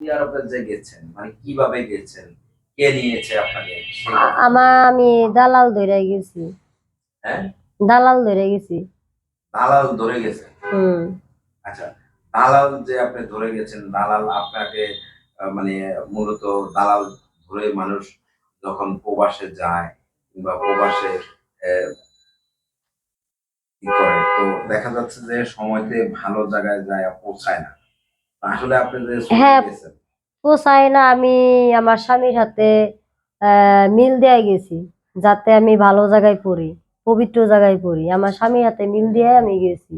Saudi যে গেছেন? মানে কীভাবে গেছেন? কে নিয়েছে আপনাকে? আমার আমি দালাল ধরে গেছি। হ্যাঁ? দালাল ধরে গেছি। দালাল ধরে গেছেন? হুম। আচ্ছা দালাল যে আপনি ধরে গেছেন দালাল আপনাকে মানে মূলত দালাল ধরে মানুষ যখন প্রবাসে যায় কিংবা প্রবাসে ই করে তো দেখা যাচ্ছে যে সময়তে ভালো জায়গায় যায় পৌঁছায় না। আসলে আপনি যে সৌদি হ্যাঁ। পোষায় না আমি আমার স্বামীর সাথে মিল দিয়ে গেছি যাতে আমি ভালো জায়গায় পড়ি পবিত্র জায়গায় পড়ি। আমার স্বামীর হাতে মিল দিয়ে আমি গেছি।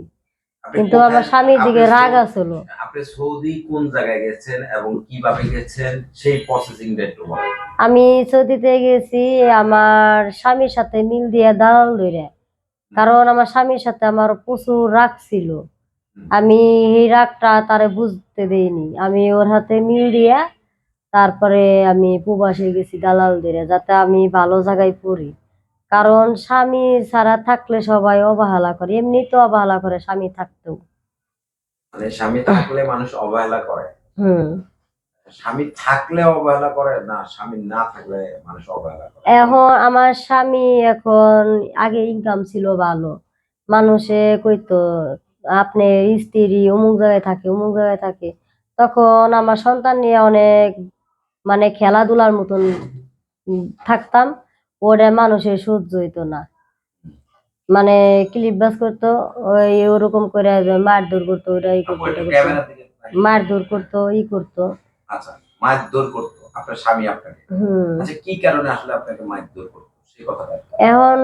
কিন্তু আমার স্বামীর দিকে রাগ আসলো আপনি সৌদি কোন জায়গায় গেছেন এবং কীভাবে গেছেন? সেই প্রসেসিংটা একটু বলেন। আমি সৌদিতে গেছি আমার স্বামীর সাথে মিল দিয়ে দালাল ধরে কারণ আমার স্বামীর সাথে আমার প্রচুর রাগ ছিল। আমি এই রাগটা তারে বুঝতে দেইনি। আমি ওর হাতে মিল দিয়া তারপরে আমি প্রবাসে গেছি দালাল দিয়ে যাতে আমি ভালো জায়গায় পড়ি। কারণ স্বামী ছাড়া থাকলে সবাই অবহেলা করে এমনি তো অবহেলা করে স্বামী থাকতেও। মানে স্বামী থাকলে মানুষ অবহেলা করে। হুম। স্বামী থাকলে অবহেলা করে না স্বামী না থাকলে মানুষ অবহেলা করে? এখন আমার স্বামী এখন আগে ইনকাম ছিল ভালো। মানুষে কইতো আপনি স্ত্রী অমুক জায়গায় থাকে অমুক জায়গায় থাকে তখন আমার সন্তান নিয়ে অনেক মানে খেলাধুলার মতন থাকতাম ওটা মানুষের সহ্য হইতো না। মানে ক্লিপ বাস করতো ওই ওরকম করে মারধর করতো ওরা ই করতো মারধর করতো ই করতো। আচ্ছা মারধর করতো আপনার স্বামী আপনাকে। হুম। আচ্ছা কি কারণে আসলে আপনাকে মারধর করতো? সেই কথাটা এখন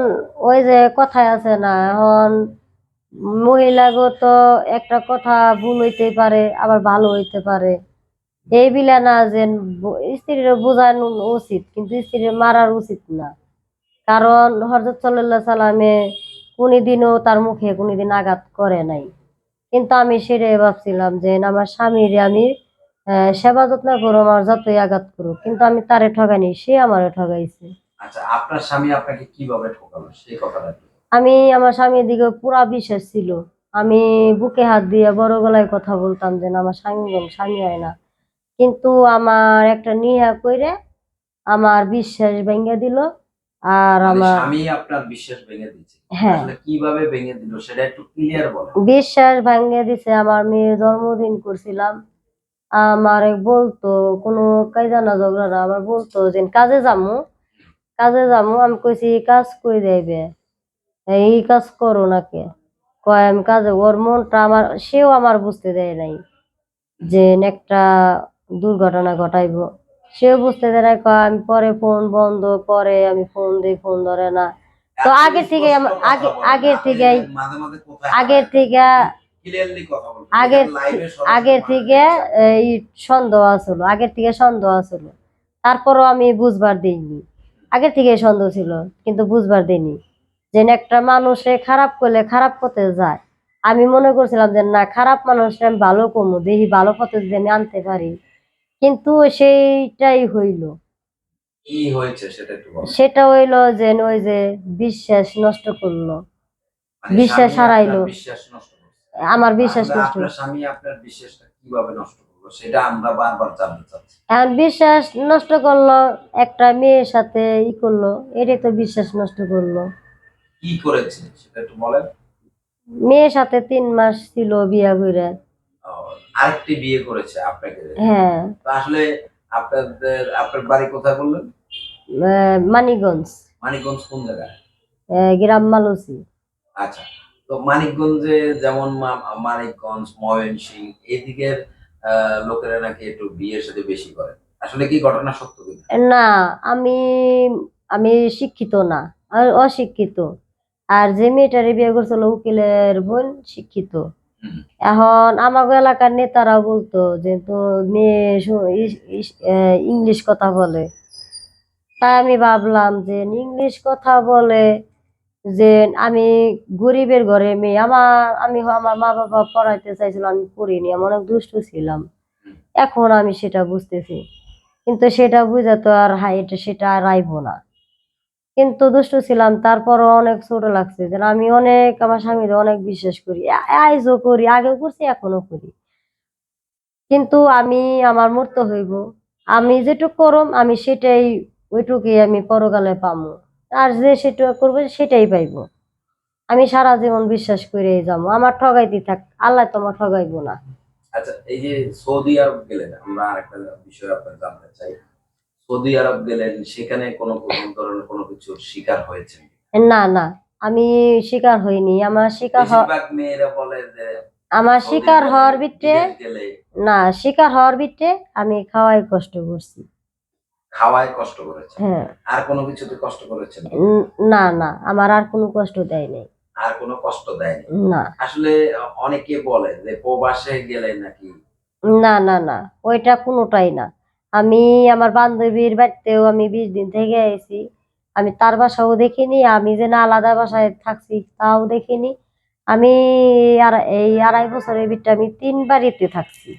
ওই যে কথায় আছে না এখন মহিলাগত একটা কথা ভুল হইতে পারে, আবার ভালো হইতে পারে। এই বিলা না যে স্ত্রীর বোঝানো উচিত, কিন্তু স্ত্রীর মারার উচিত না। কারণ হজরত সাল্লাহ সাল্লামে কোনোদিনও তার মুখে কোনোদিন আঘাত করে নাই। কিন্তু আমি সেটাই ভাবছিলাম যে আমার স্বামীর আমি সেবা যত্ন করো, আমার যতই আঘাত করুক, কিন্তু আমি তারে ঠগাইনি, সে আমারে ঠগাইছে। আচ্ছা আপনার স্বামী আপনাকে কীভাবে ঠকালো? সেই কথাটা। আমি আমার স্বামীর দিকে পুরা বিশ্বাস ছিল। আমি বুকে হাত দিয়ে বড় গলায় কথা বলতাম যে না, আমার স্বামী স্বামী হয় না। কিন্তু আমার একটা নিহা কইরে আমার বিশ্বাস ভেঙে দিল আর মানে আমার স্বামী আপনার বিশ্বাস ভেঙে হ্যাঁ। কীভাবে ভেঙে দিল সেটা একটু ক্লিয়ার বলেন। বিশ্বাস ভেঙে দিছে আমার মেয়ের জন্মদিন করছিলাম। আমার বলতো কোনো কাজা না ঝগড়া না। আমার বলতো যে কাজে যামু। কাজে যামু আমি কইছি কাজ কই যাইবে? এই কাজ করো নাকে? কয় আমি কাজে ওর মনটা আমার সেও আমার বুঝতে দেয় নাই যে একটা দুর্ঘটনা ঘটাইব। সেও বুঝতে দেয় না কয় আমি পরে ফোন বন্ধ পরে আমি ফোন দিই ফোন ধরে না। তো আগে থেকে আগে- আগের থেকে কথা বলুন আগের আগের থেকে এই সন্দেহ আসলো আগের থেকে সন্দেহ আসলো তারপরও আমি বুঝবার দিইনি। আগের থেকে সন্দেহ ছিল কিন্তু বুঝবার দিইনি। যে একটা মানুষে খারাপ করলে খারাপ পথে যায়। আমি মনে করছিলাম যে না খারাপ মানুষটা আমি ভালো কমু দেখি ভালো পথে যদি আমি আনতে পারি। কিন্তু সেইটাই হইল। সেটা হইল যে ওই যে বিশ্বাস নষ্ট করল। মানে বিশ্বাস হারাইলো। আমার বিশ্বাস নষ্ট এখন বিশ্বাস নষ্ট করল একটা মেয়ের সাথে ই করল এটাই তো বিশ্বাস নষ্ট করল। কি করেছে সেটা একটু বলেন। মেয়ের সাথে তিন মাস ছিল বিয়া করে আরেকটি বিয়ে করেছে আপনাকে। হ্যাঁ। আসলে আপনাদের আপনার বাড়ি কোথায় বললেন? মানিকগঞ্জ। মানিকগঞ্জ কোন জায়গায়? গ্রাম মালসি। আচ্ছা তো মানিকগঞ্জে যেমন মানিকগঞ্জ ময়মনসিং এদিকের আহ, লোকেরা নাকি একটু বিয়ের সাথে বেশি করে। আসলে কি ঘটনা সত্য কিনা? না আমি আমি শিক্ষিত না আমি অশিক্ষিত। আর যে মেয়েটারে বিয়ে করছিল উকিলের বোন শিক্ষিত। এখন আমাগো এলাকার নেতারা বলতো যে তো মেয়ে ইংলিশ কথা বলে। তাই আমি ভাবলাম যে ইংলিশ কথা বলে যে আমি গরিবের ঘরে মেয়ে আমার আমি আমার মা বাবা পড়াইতে চাইছিল আমি পড়িনি আমি অনেক দুষ্টু ছিলাম। এখন আমি সেটা বুঝতেছি। কিন্তু সেটা বুঝে তো আর হাই এটা সেটা আর আইবো না। কিন্তু দুষ্টু ছিলাম, তারপরও অনেক ছোট লাগছে যে আমি অনেক আমার স্বামীর অনেক বিশ্বাস করি আইজও করি, আগেও করছি এখনও করি। কিন্তু আমি আমার মরতে হইব, আমি যেটুক করম, আমি সেটাই, ওইটুকুই আমি পরকালে পামু। আর যে সেটা করব, সেটাই পাইবো। আমি সারা জীবন বিশ্বাস করে যাব, আমার ঠগাইতে থাক, আল্লাহ তোমার ঠগাইবো না। আচ্ছা এই যে সৌদি আরব গেলেন, আমরা আরেকটা বিষয় আপনার জানতে চাই। সৌদি আরব গেলেন সেখানে কোনো ধরনের কোনো কিছু শিকার হয়েছে না না আমি শিকার হইনি। আমার শিকার মেয়েরা বলে যে আমার শিকার হওয়ার ভিতরে না শিকার হওয়ার ভিতরে আমি খাওয়াই কষ্ট করছি। খাওয়ায় কষ্ট করেছে হ্যাঁ। আর কোনো কিছুতে কষ্ট করেছেন না না আমার আর কোনো কষ্ট দেয় নাই। আর কোনো কষ্ট দেয়নি না। আসলে অনেকে বলে যে প্রবাসে গেলে নাকি না না না ওইটা কোনোটাই না। আমি আমার বান্ধবীর বাড়িতেও আমি বিশ দিন থেকে আইছি। আমি তার বাসাও দেখিনি আমি যে না আলাদা বাসায় থাকছি তাও দেখিনি। আমি আর এই আড়াই বছরের ভিতরে আমি তিন বাড়িতে থাকছি।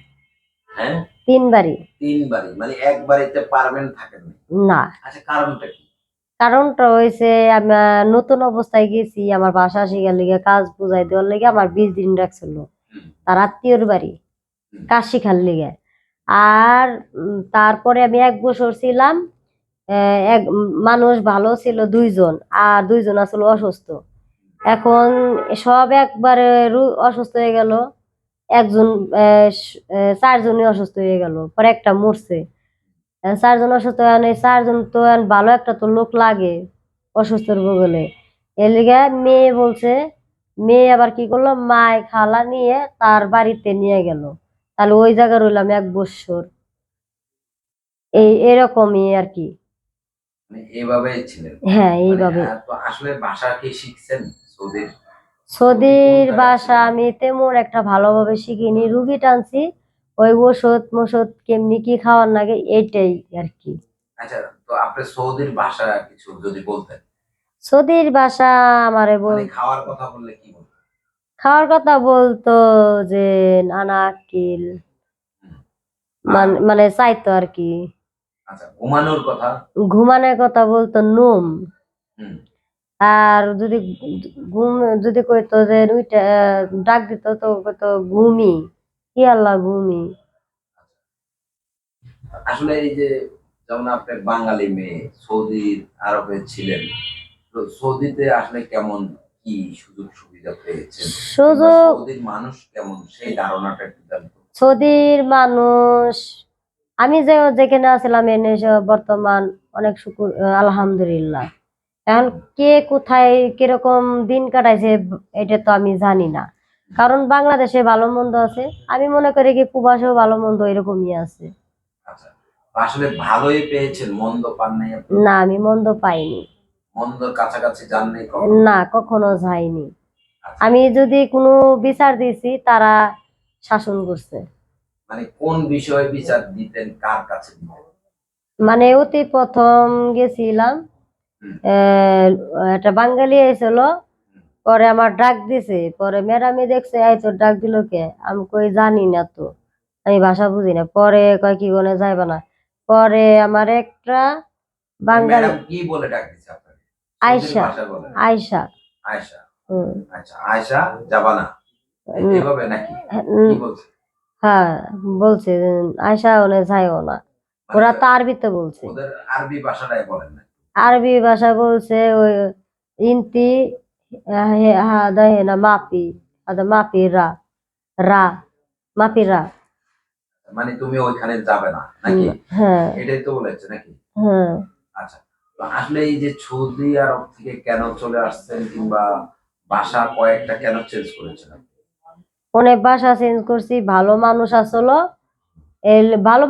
হ্যাঁ? তিন বাড়ি। তিন বাড়ি মানে এক বাড়িতে পারবেন থাকেন না। আচ্ছা কারণটা কি? কারণটা হয়েছে আমি নতুন অবস্থায় গেছি আমার বাসা শিখার লিগে কাজ বুঝাই দেওয়ার লিগে আমার বিশ দিন রাখছিল। তার আত্মীয়র বাড়ি। কাজ শিখার লিগে। আর তারপরে আমি এক বছর ছিলাম এক মানুষ ভালো ছিল দুইজন, আর দুইজন আসলে অসুস্থ। এখন সব একবারে অসুস্থ হয়ে গেল। একজন চারজনই অসুস্থ হয়ে গেল, পরে একটা মরছে। চারজন অসুস্থ হয়ে চারজন তো ভালো একটা তো লোক লাগে অসুস্থর বগলে এর লিগে মেয়ে বলছে, মেয়ে আবার কি করল, মায় খালা নিয়ে তার বাড়িতে নিয়ে গেল। তাহলে ওই জায়গায় রইলাম এক বৎসর এই এরকমই আর কি মানে এইভাবেই ছিলেন? হ্যাঁ মানে, এইভাবে। আসলে ভাষা কি শিখছেন? সৌদির? সৌদির ভাষা আমি তেমন একটা ভালোভাবে শিখিনি। রুগী টানছি ওই ওষুধ মষুধ কেমনি কি খাওয়ার লাগে এইটাই আর কি আচ্ছা তো আপনি সৌদির ভাষা কিছু যদি বলতেন। সৌদির ভাষা আমারে বল মানে খাওয়ার কথা বললে কি খাওয়ার কথা বলতো যে নানা আকিল মানে চাইতো আর কি। আচ্ছা ঘুমানোর কথা? ঘুমানোর কথা বলতো নুম। আর যদি ঘুম যদি কইতো যে ওইটা ডাক দিত তো কইতো ঘুমি। কি আল্লাহ ঘুমি। আসলে এই যে যেমন আপনি বাঙালি মেয়ে সৌদি আরবে ছিলেন তো সৌদিতে আসলে কেমন কি সুযোগ সুবিধা পেয়েছেন? সুযোগ সৌদির মানুষ কেমন? সেই ধারণাটা একটু জানতো সৌদির মানুষ আমি যে যেখানে আছিলাম এনে বর্তমান অনেক শুকুর আলহামদুলিল্লাহ। এখন কে কোথায় কীরকম দিন কাটাইছে এটা তো আমি জানি না। কারণ বাংলাদেশে ভালো মন্দ আছে। আমি মনে করি কি প্রবাসেও ভালো মন্দ এরকমই আছে। আচ্ছা। আসলে ভালোই পেয়েছেন মন্দ পান না আমি মন্দ পাইনি। মন্দর কাছাকাছি যান নাই না কখনো যাইনি। আচ্ছা, আমি যদি কোনো বিচার দিছি তারা শাসন করছে। মানে কোন বিষয়ে বিচার দিতেন কার কাছে মানে অতি প্রথম গেছিলাম একটা বাঙালি এসেছিল পরে আমার ডাক দিছে পরে ম্যাডামে দেখছে এই তোর ডাক দিল কে? আমি কই জানি না তো আমি ভাষা বুঝি না। পরে কয় কি গনে যাইবা না। পরে আমার একটা বাঙালি কি বলে ডাক দিচ্ছে আয়শা। আয়সা আয়শা। হুম, আচ্ছা আয়শা যাবানা হুম, এভাবে নাকি? কি বলছে? হ্যাঁ বলছে যে, আয়সা ওনে যাইও না ওরা তো আরবিতে বলছে। ওদের আরবি ভাষাটাই বলেন না আরবি ভাষা বলছে ওই ইন্তি হাদা হেনা মাপি হাদা মাপি রা। রা মাপি রা। মানে তুমি ওইখানে যাবে না নাকি? হ্যাঁ। এটাই তো বলেছে নাকি? হ্যাঁ। আচ্ছা আসলে এই যে সৌদি আরব থেকে কেন চলে আসছেন কিংবা ভাষা কয়েকটা কেন চেঞ্জ করেছেন অনেক ভাষা চেঞ্জ করছি, ভালো মানুষ আসলো। ভালো